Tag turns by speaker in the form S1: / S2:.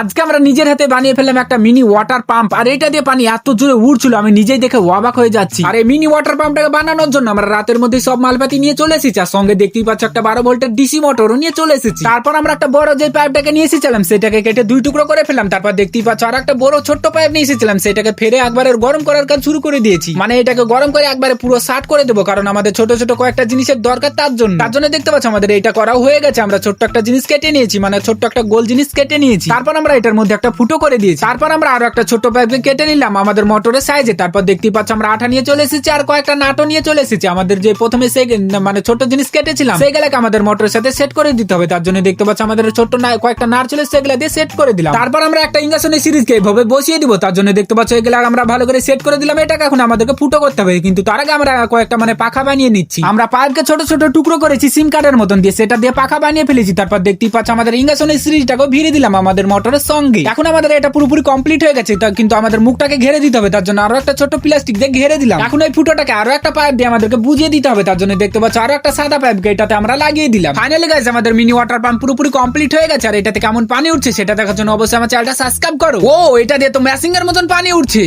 S1: আজকে আমরা নিজের হাতে বানিয়ে ফেললাম একটা মিনি ওয়াটার পাম্প আর এটা দিয়ে পানি এত জোরে উড়ছিল, আমি নিজেই দেখে অবাক হয়ে যাচ্ছি। আর এই মিনি ওয়াটার পাম্পটাকে বানানোর জন্য আমরা রাতের মধ্যে সব মালপাতি নিয়ে চলে এসেছি। আর সঙ্গে দেখতেই পাচ্ছ একটা বারো ভোল্টের ডিসি মোটরও নিয়ে চলে এসেছি। তারপর আমরা একটা বড় যে পাইপটাকে নিয়ে এসেছিলাম, সেটাকে কেটে দুই টুকরো করে ফেললাম। তারপর দেখতেই পাচ্ছ আর একটা বড় ছোট্ট পাইপ নিয়ে এসেছিলাম, সেটাকে ফেরে একবারে গরম করার কাজ শুরু করে দিয়েছি। মানে এটাকে গরম করে একবারে পুরো শার্ট করে দেবো, কারণ আমাদের ছোট ছোট কয়েকটা জিনিসের দরকার তার জন্য। তার জন্য দেখতে পাচ্ছ আমাদের এটা করাও হয়ে গেছে। আমরা ছোট্ট একটা জিনিস কেটে নিয়েছি মানে ছোট্ট একটা গোল জিনিস কেটে নিয়েছি। তারপর আমরা এটার মধ্যে একটা ফুটো করে দিয়েছি। তারপর আমরা আরও একটা ছোট্ট পাইপকে কেটে নিলাম আমাদের মোটরের সাইজে তারপর দেখতেই পাচ্ছ আমরা আঠা নিয়ে চলে এসেছি, আর কয়েকটা নাটও নিয়ে চলে এসেছি। আমাদের যে প্রথমে মানে ছোট জিনিস কেটেছিলাম সেগুলাকে আমাদের মোটরের সাথে সেট করে দিতে হবে। তার জন্য দেখতে পাচ্ছ আমাদের ছোট্ট না- কয়েকটা নার চলে সেগুলা দিয়ে সেট করে দিলাম। তারপর আমরা একটা ইঞ্জেকশনের সিরিজকে এইভাবে বসিয়ে দিব। তার জন্য দেখতে পাচ্ছ এগুলা আমরা ভালো করে সেট করে দিলাম। এটাকে এখন আমাদেরকে ফুটো করতে হবে। কিন্তু তার আগে আমরা কয়েকটা মানে পাখা বানিয়ে নিচ্ছি। আমরা পাইপকে ছোট ছোট টুকরো করেছি, সিম কার্ডের মতন দিয়ে। সেটা দিয়ে পাখা বানিয়ে ফেলেছি। তারপর দেখতেই পাচ্ছ আমাদের ইঞ্জেকশনের সিরিজটাকে ভিড়ে দিলাম। আমাদের মোটরের সঙ্গে। এখন আমাদের এটা পুরোপুরি কমপ্লিট হয়ে গেছে কিন্তু আমাদের মুখটাকে ঘেরে দিতে হবে, তার জন্য আরও একটা ছোট প্লাস্টিক দিয়ে ঘেরে দিলাম। এখন এই ফুটোটাকে আরও একটা পাইপ দিয়ে আমাদেরকে বুঝিয়ে দিতে হবে, তার জন্য দেখতে পাচ্ছ আরও একটা সাদা পাইপ এটাতে আমরা লাগিয়ে দিলাম। ফাইনালি গাইজ আমাদের মিনি ওয়াটার পাম্প পুরোপুরি কমপ্লিট হয়ে গেছে, আর এটাতে কেমন পানি উঠছে সেটা দেখার জন্য অবশ্যই আমার চ্যানেলটা সাবস্ক্রাইব করো। ও, এটা দিয়ে তো ম্যাসিং এর মতন পানি উঠছে।